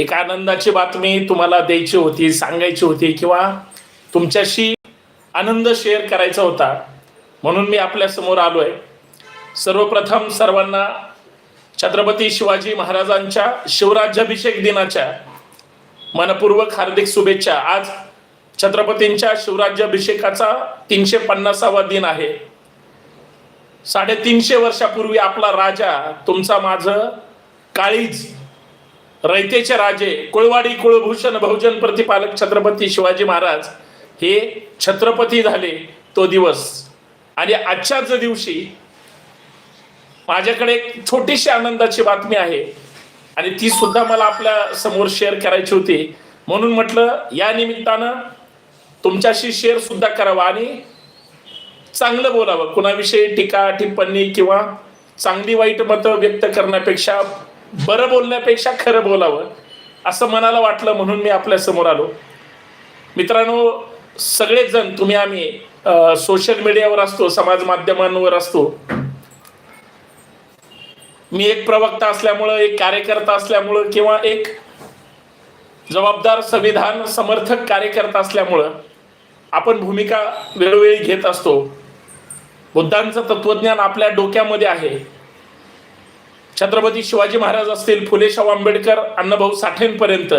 एक आनंदाची बातमी तुम्हाला द्यायची होती सांगायची होती किंवा तुमच्याशी आनंद शेअर करायचा होता म्हणून मी आपल्यासमोर आलोय. सर्वप्रथम सर्वांना छत्रपती शिवाजी महाराजांच्या शिवराज्याभिषेक दिनाच्या मनपूर्वक हार्दिक शुभेच्छा. आज छत्रपतींच्या शिवराज्याभिषेकाचा तीनशे पन्नासावा दिन आहे. साडेतीनशे वर्षापूर्वी आपला राजा तुमचा माझं काळीज रयतेचे राजे कुळवाडी कुळभूषण बहुजन प्रतिपालक छत्रपती शिवाजी महाराज हे छत्रपती झाले तो दिवस. आणि आजच्याच दिवशी माझ्याकडे एक छोटीशी आनंदाची बातमी आहे. आणि ती सुद्धा मला आपल्यासमोर शेअर करायची होती. म्हणून म्हटलं या निमित्तानं तुमच्याशी शेअर सुद्धा करावा आणि चांगलं बोलावं. कुणाविषयी टीका टिप्पणी किंवा चांगली वाईट मतं व्यक्त करण्यापेक्षा बरं बोलण्यापेक्षा खरं बोलावं असं मनाला वाटलं म्हणून मी आपल्यासमोर आलो. मित्रांनो सगळेच जण तुम्ही आम्ही सोशल मीडियावर असतो समाज माध्यमांवर असतो. मी एक प्रवक्ता असल्यामुळं एक कार्यकर्ता असल्यामुळं किंवा एक जबाबदार संविधान समर्थक कार्यकर्ता असल्यामुळं आपण भूमिका वेळोवेळी घेत असतो. बुद्धांचं तत्वज्ञान आपल्या डोक्यामध्ये आहे. छत्रपती शिवाजी महाराज असतील फुले शाहू आंबेडकर अण्णाभाऊ साठेंपर्यंत.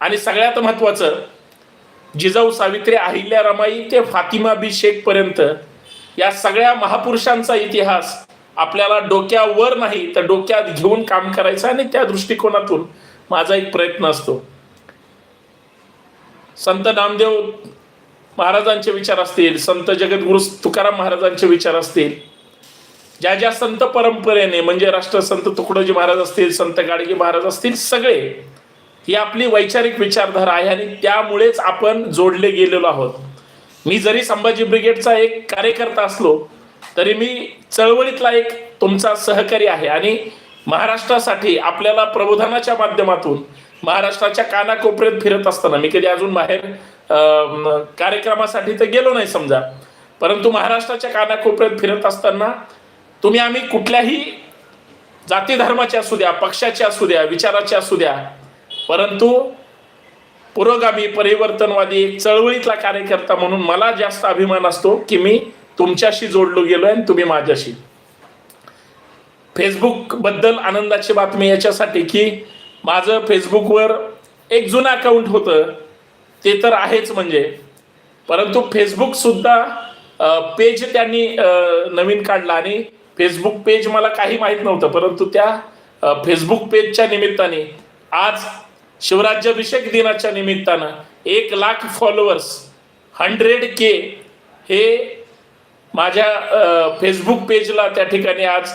आणि सगळ्यात महत्त्वाचं जिजाऊ सावित्री अहिल्या रमाई ते फातिमा बी शेखपर्यंत या सगळ्या महापुरुषांचा इतिहास आपल्याला डोक्यावर नाही तर डोक्यात घेऊन काम करायचं आणि त्या दृष्टिकोनातून माझा एक प्रयत्न असतो. संत नामदेव महाराजांचे विचार असतील संत जगद्गुरु तुकाराम महाराजांचे विचार असतील ज्या ज्या संत परंपरेने म्हणजे राष्ट्रसंत तुकडोजी महाराज असतील संत गाडगे महाराज असतील सगळे ही आपली वैचारिक विचारधारा आहे आणि त्यामुळेच आपण जोडले गेलेलो आहोत. मी जरी संभाजी ब्रिगेडचा एक कार्यकर्ता असलो तरी मी चळवळीतला एक तुमचा सहकारी आहे आणि महाराष्ट्रासाठी आपल्याला प्रबोधनाच्या माध्यमातून महाराष्ट्राच्या कानाकोपऱ्यात फिरत असताना मी कधी अजून बाहेर कार्यक्रमासाठी तर गेलो नाही समजा परंतु महाराष्ट्राच्या कानाकोपऱ्यात फिरत असताना तुम्ही आम्ही कुठल्याही जाती धर्माचे असू द्या पक्षाचे असू द्या विचाराच्या असू द्या परंतु पुरोगामी परिवर्तनवादी चळवळीतला कार्यकर्ता म्हणून मला जास्त अभिमान असतो की मी तुमच्याशी जोडलो गेलो आणि तुम्ही माझ्याशी. फेसबुकबद्दल आनंदाची बातमी याच्यासाठी की माझं फेसबुकवर एक जुनं अकाउंट होतं ते तर आहेच म्हणजे. परंतु फेसबुक सुद्धा पेज त्यांनी नवीन काढला आणि फेसबुक पेज मला काही माहीत नव्हतं परंतु त्या फेसबुक पेजच्या निमित्ताने आज शिवराज्याभिषेक दिनाच्या निमित्तानं एक लाख फॉलोअर्स हंड्रेड के हे माझ्या फेसबुक पेजला त्या ठिकाणी आज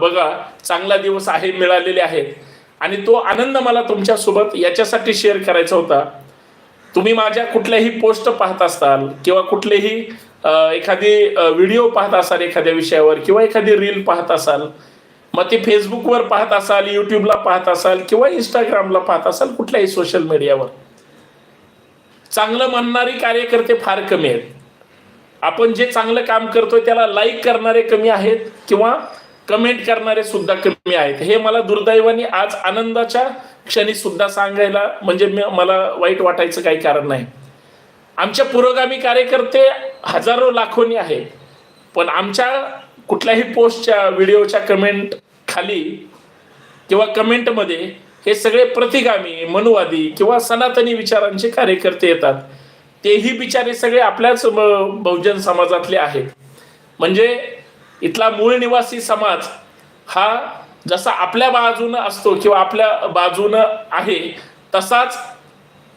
बघा चांगला दिवस आहे मिळालेले आहेत. आणि तो आनंद मला तुमच्यासोबत याच्यासाठी शेअर करायचा होता. तुम्ही माझ्या कुठल्याही पोस्ट पाहत असाल किंवा कुठलेही एखादी व्हिडिओ पाहत असाल एखाद्या विषयावर किंवा एखादी रील पाहत असाल मग ते फेसबुकवर पाहत असाल यूट्यूबला पाहत असाल किंवा इंस्टाग्रामला पाहत असाल कुठल्याही सोशल मीडियावर. चांगलं म्हणणारी कार्यकर्ते फार कमी आहेत. आपण जे चांगलं काम करतोय त्याला लाईक करणारे कमी आहेत किंवा कमेंट करणारे सुद्धा कमी आहेत. हे मला दुर्दैवाने आज आनंदाच्या क्षणी सुद्धा सांगायला म्हणजे मला वाईट वाटायचं काही कारण नाही. आमच्या पुरोगामी कार्यकर्ते हजारो लाखोनी आहेत. पण आमच्या कुठल्याही पोस्टच्या व्हिडिओच्या कमेंट खाली किंवा कमेंटमध्ये हे सगळे प्रतिगामी मनुवादी किंवा सनातनी विचारांचे कार्यकर्ते येतात. तेही बिचारे सगळे आपल्याच ब- बहुजन समाजातले आहेत. म्हणजे इथला मूळ निवासी समाज हा जसा आपल्या बाजूनं असतो किंवा आपल्या बाजूनं आहे तसाच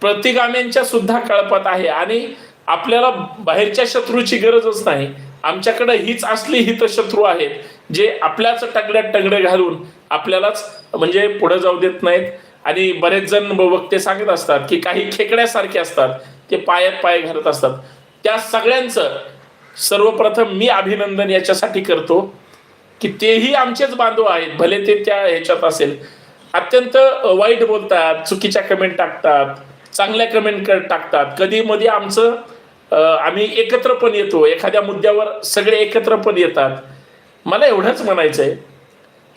प्रतिगाम्यांच्या सुद्धा कळपात आहे. आणि आपल्याला बाहेरच्या शत्रूची गरजच नाही. आमच्याकडे हीच असली हित शत्रू आहेत जे आपल्याच टगड्यात टगडे घालून आपल्यालाच म्हणजे पुढे जाऊ देत नाहीत. आणि बरेच जण वक्ते सांगत असतात की काही खेकड्यासारखे असतात ते पायात पाय घालत असतात. त्या सगळ्यांचं सर्वप्रथम मी अभिनंदन याच्यासाठी करतो की तेही आमचेच बांधव आहेत भले ते त्या ह्याच्यात असेल. अत्यंत वाईट बोलतात चुकीच्या कमेंट टाकतात. चांगल्या कमेंट टाकतात. कधी मध्ये आमचं आम्ही एकत्र पण येतो. एखाद्या मुद्द्यावर सगळे एकत्र पण येतात. मला एवढंच म्हणायचं आहे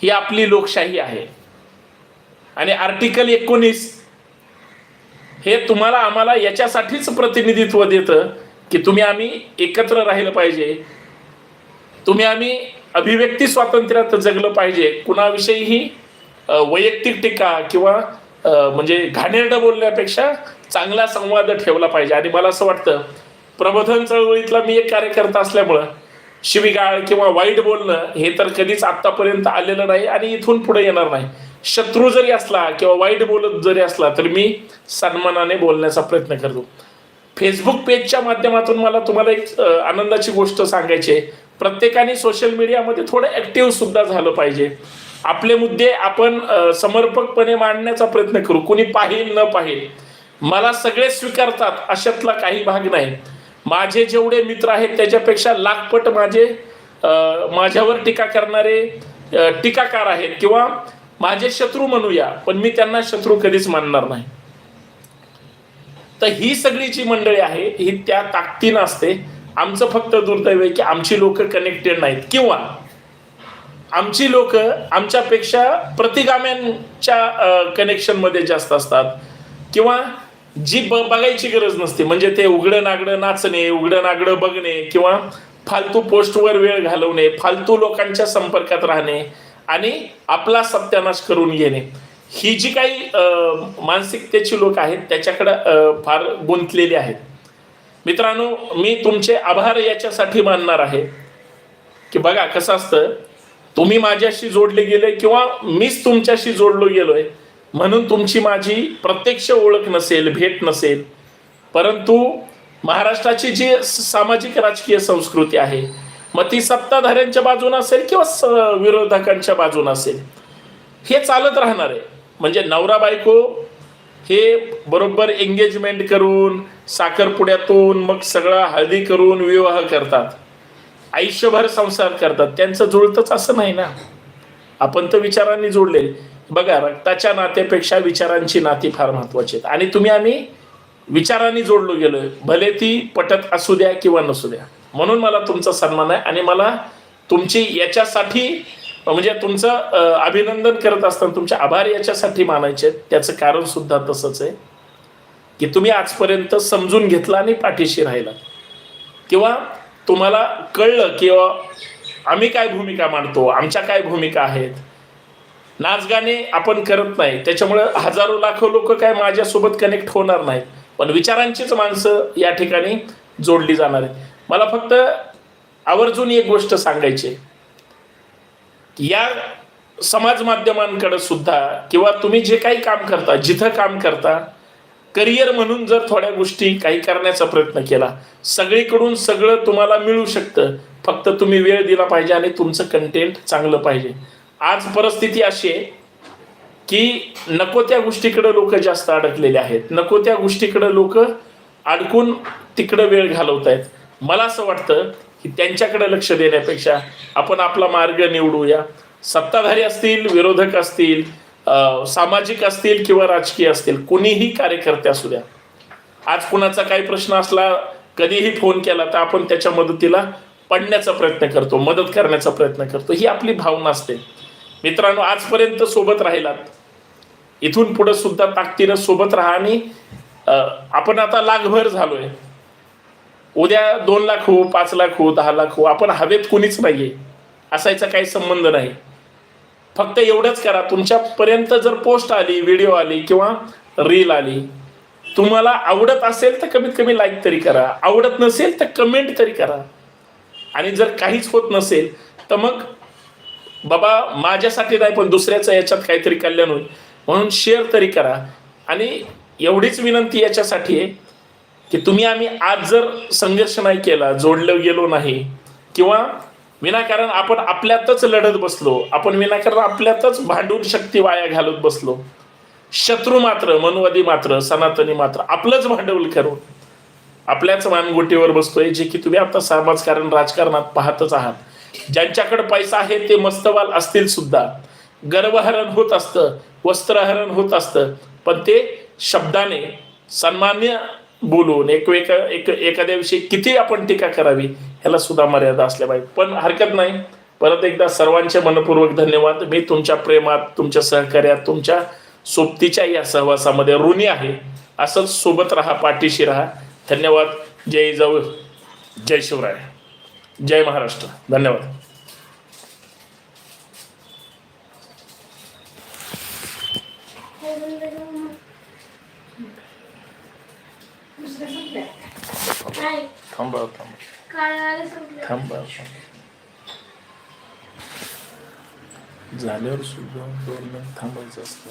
ही आपली लोकशाही आहे. आणि आर्टिकल एकोणीस हे तुम्हाला आम्हाला याच्यासाठीच प्रतिनिधित्व देतं की तुम्ही आम्ही एकत्र राहिलं पाहिजे. तुम्ही आम्ही अभिव्यक्ती स्वातंत्र्यात जगलं पाहिजे. कुणाविषयीही वैयक्तिक टीका किंवा म्हणजे घाणेरडं बोलण्यापेक्षा चांगला संवाद ठेवला पाहिजे. आणि मला असं वाटतं प्रबोधन चळवळीतला मी एक कार्यकर्ता असल्यामुळं शिवीगाळ किंवा वाईट बोलणं हे तर कधीच आत्तापर्यंत आलेलं नाही आणि इथून पुढे येणार नाही. शत्रू जरी असला किंवा वाईट बोलत जरी असला तर मी सन्मानाने बोलण्याचा प्रयत्न करतो. फेसबुक पेजच्या माध्यमातून मला तुम्हाला एक आनंदाची गोष्ट सांगायची आहे. प्रत्येकाने सोशल मीडियामध्ये थोडं ॲक्टिव्ह सुद्धा झालं पाहिजे. आपले मुद्दे आपण समर्पकपणे मांडण्याचा प्रयत्न करू. कोणी पाहिल न पाहिल. मला सगळे स्वीकारतात अशातला काही भाग नाही. माझे जेवढे मित्र आहेत त्याच्यापेक्षा लाखपट माझे माझ्यावर टीका करणारे टीकाकार आहेत किंवा माझे शत्रू म्हणूया पण मी त्यांना शत्रू कधीच मानणार नाही. तर ही सगळी जी मंडळी आहे ही त्या ताकदीनं असते. आमचं फक्त दुर्दैव आहे की आमची लोक कनेक्टेड नाहीत. किंवा आमची लोक आमच्यापेक्षा प्रतिगाम्यांच्या कनेक्शनमध्ये जास्त असतात. किंवा जी ब बघायची गरज नसते म्हणजे ते उघडं नागडं नाचणे उघडं नागडं बघणे किंवा फालतू पोस्टवर वेळ घालवणे फालतू लोकांच्या संपर्कात राहणे आणि आपला सत्यानाश करून घेणे. ही जी काही मानसिकतेची लोक आहेत त्याच्याकडं फार गुंतलेली आहेत. मित्रांनो मी तुमचे आभार याच्यासाठी मानणार आहे. की बघा कसं असतं तुम्ही माझ्याशी जोडले गेले किंवा मीच तुमच्याशी जोडलो गेलोय म्हणून तुमची माझी प्रत्यक्ष ओळख नसेल भेट नसेल. परंतु महाराष्ट्राची जी सामाजिक राजकीय संस्कृती आहे मग ती सत्ताधाऱ्यांच्या बाजून असेल किंवा स- विरोधकांच्या बाजून असेल हे चालत राहणार आहे. म्हणजे नवरा बायको हे बरोबर एंगेजमेंट करून साखरपुड्यातून मग सगळा हळदी करून विवाह करतात. आयुष्यभर संसार करतात. त्यांचं जुळतच असं नाही ना? आपण तर विचारांनी जोडले बघा रक्ताच्या नात्यापेक्षा विचारांची नाती फार महत्वाची आहेत. आणि तुम्ही आम्ही विचारांनी जोडलो गेलो भले ती पटत असू द्या किंवा नसू द्या. म्हणून मला तुमचा सन्मान आहे आणि मला तुमची याच्यासाठी म्हणजे तुमचं अभिनंदन करत असताना तुमचे आभार याच्यासाठी मानायचे आहेत. त्याचं कारण सुद्धा तसंच आहे. की तुम्ही आजपर्यंत समजून घेतला आणि पाठीशी राहिला किंवा तुम्हाला कळलं किंवा आम्ही काय भूमिका मांडतो आमच्या काय भूमिका आहेत? नाचगाणे आपण करत नाही त्याच्यामुळे हजारो लाखो लोक काय माझ्यासोबत कनेक्ट होणार नाहीत. पण विचारांचीच माणसं या ठिकाणी जोडली जाणार आहेत. मला फक्त आवर्जून एक गोष्ट सांगायची या समाज माध्यमांकडे सुद्धा किंवा तुम्ही जे काही काम करता जिथं काम करता करिअर म्हणून जर थोड्या गोष्टी काही करण्याचा प्रयत्न केला सगळीकडून सगळं तुम्हाला मिळू शकतं. फक्त तुम्ही वेळ दिला पाहिजे आणि तुमचं कंटेंट चांगलं पाहिजे. आज परिस्थिती अशी आहे की नको त्या गोष्टीकडे लोक जास्त अडकलेले आहेत. नको त्या गोष्टीकडे लोक अडकून तिकडं वेळ घालवत आहेत मला असं वाटतं की त्यांच्याकडे लक्ष देण्यापेक्षा आपण आपला मार्ग निवडूया. सत्ताधारी असतील विरोधक असतील सामाजिक असतील किंवा राजकीय असतील कोणीही कार्यकर्ते असू द्या. आज कुणाचा काही प्रश्न असला कधीही फोन केला तर आपण त्याच्या मदतीला पडण्याचा प्रयत्न करतो मदत करण्याचा प्रयत्न करतो. ही आपली भावना असते. मित्रांनो आजपर्यंत सोबत राहिलात. इथून पुढे सुद्धा ताकदीनं सोबत राहा आणि आपण आता लाखभर झालोय. उद्या दोन लाख हो पाच लाख हो दहा लाख हो आपण हवेत कुणीच नाहीये. असायचा काही संबंध नाही. फक्त एवढंच करा. तुमच्यापर्यंत जर पोस्ट आली व्हिडिओ आली किंवा रील आली तुम्हाला आवडत असेल तर कमीत कमी लाईक तरी करा. आवडत नसेल तर कमेंट तरी करा. आणि जर काहीच होत नसेल तर मग बाबा माझ्यासाठी नाही पण दुसऱ्याचं याच्यात काहीतरी कल्याण होईल. म्हणून शेअर तरी करा. आणि एवढीच विनंती याच्यासाठी आहे की तुम्ही आम्ही आज जर संघर्ष नाही केला जोडलं गेलो नाही किंवा विनाकारण आपण आपल्यातच लढत बसलो. आपण विनाकारण आपल्यातच भांडून शक्ती वाया घालत बसलो. शत्रू मात्र मनवादी मात्र सनातनी मात्र आपलंच भांडवल करून आपल्याच मानगोटीवर बसतोय जे की तुम्ही आता समाजकारण राजकारणात पाहतच आहात. ज्यांच्याकडे पैसा आहे ते मस्तवाल असतील सुद्धा. गर्वहरण होत असतं वस्त्रहरण होत असतं. पण ते शब्दाने सन्मान्य बोलून एक एक एक एखाद्याविषयी किती आपण टीका करावी ह्याला सुद्धा मर्यादा असल्या पाहिजे. पण हरकत नाही. परत एकदा सर्वांचे मनपूर्वक धन्यवाद. मी तुमच्या प्रेमात तुमच्या सहकार्यात तुमच्या सोबतीच्या या सहवासामध्ये ऋणी आहे. असंच सोबत राहा पाठीशी राहा. धन्यवाद. जय जाऊ जय शिवराय. जय महाराष्ट्र. धन्यवाद. काय थांबा थांबा. थांबा झाल्यावर सुद्धा दोन मिनिट थांबायचं असतं.